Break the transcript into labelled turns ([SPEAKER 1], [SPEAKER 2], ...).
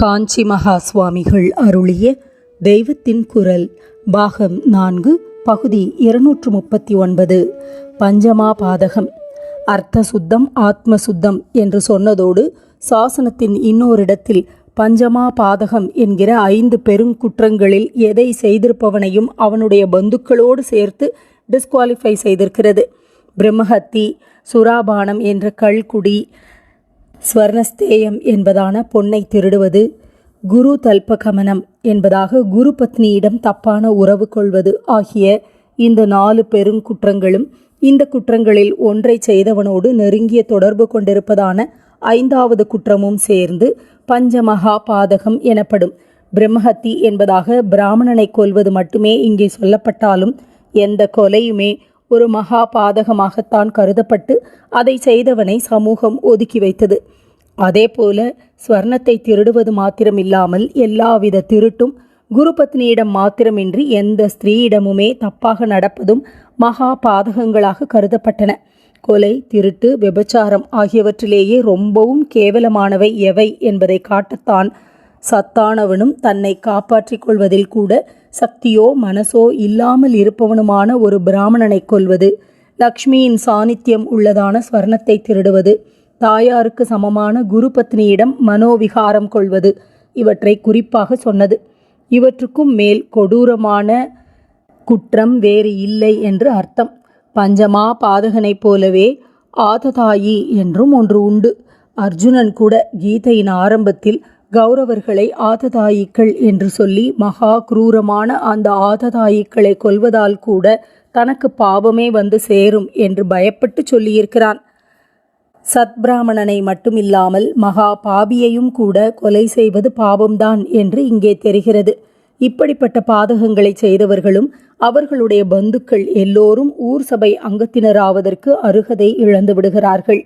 [SPEAKER 1] காஞ்சி மகா சுவாமிகள் அருளிய தெய்வத்தின் குரல் பாகம் நான்கு பகுதி இருநூற்று முப்பத்தி ஒன்பது பஞ்சமா பாதகம் அர்த்த சுத்தம் ஆத்ம சுத்தம் என்று சொன்னதோடு சாசனத்தின் இன்னோரிடத்தில் பஞ்சமா பாதகம் என்கிற ஐந்து பெருங்குற்றங்களில் எதை செய்திருப்பவனையும் அவனுடைய பந்துக்களோடு சேர்த்து டிஸ்குவாலிஃபை செய்திருக்கிறது. பிரம்மஹத்தி சுராபானம் என்ற கல்குடி ஸ்வர்ணஸ்தேயம் என்பதான பொன்னை திருடுவது குரு தல்பகமனம் என்பதாக குரு பத்னியிடம் தப்பான உறவு கொள்வது ஆகிய இந்த நாலு பெருங்குற்றங்களும் இந்த குற்றங்களில் ஒன்றை செய்தவனோடு நெருங்கிய தொடர்பு கொண்டிருப்பதான ஐந்தாவது குற்றமும் சேர்ந்து பஞ்சமகா பாதகம் எனப்படும் பிரம்மஹத்தி என்பதாக பிராமணனை கொல்வது மட்டுமே இங்கே சொல்லப்பட்டாலும் எந்த கொலையுமே ஒரு மகா பாதகமாகத்தான் கருதப்பட்டு அதை செய்தவனை சமூகம் ஒதுக்கி வைத்தது. அதேபோல ஸ்வர்ணத்தை திருடுவது மாத்திரமில்லாமல் எல்லாவித திருட்டும் குருபத்னியிடம் மாத்திரமின்றி எந்த ஸ்திரீயிடமுமே தப்பாக நடப்பதும் மகா பாதகங்களாக கருதப்பட்டன. கொலை திருட்டு விபச்சாரம் ஆகியவற்றிலேயே ரொம்பவும் கேவலமானவை எவை என்பதை காட்டத்தான் சத்தானவனும் தன்னை காப்பாற்றிக் கொள்வதில் கூட சக்தியோ மனசோ இல்லாமல் இருப்பவனுமான ஒரு பிராமணனை கொல்வது லக்ஷ்மியின் சாநித்தியம் உள்ளதான ஸ்வர்ணத்தை திருடுவது தாயாருக்கு சமமான குரு பத்னியிடம் மனோவிகாரம் கொள்வது இவற்றை குறிப்பாக சொன்னது. இவற்றுக்கும் மேல் கொடூரமான குற்றம் வேறு இல்லை என்று அர்த்தம். பஞ்சமா பாதகனைப் போலவே ஆததாயி என்றும் ஒன்று உண்டு. அர்ஜுனன் கூட கீதையின் ஆரம்பத்தில் கௌரவர்களை ஆததாயிக்கள் என்று சொல்லி மகா குரூரமான அந்த ஆததாயிக்களை கொல்வதால் கூட தனக்கு பாவமே வந்து சேரும் என்று பயப்பட்டு சொல்லியிருக்கிறான். சத்பிராமணனை மட்டுமில்லாமல் மகா பாபியையும் கூட கொலை செய்வது பாவம்தான் என்று இங்கே தெரிகிறது. இப்படிப்பட்ட பாதகங்களை செய்தவர்களும் அவர்களுடைய பந்துக்கள் எல்லோரும் ஊர் சபை அங்கத்தினராவதற்கு அருகதை இழந்து விடுகிறார்கள்.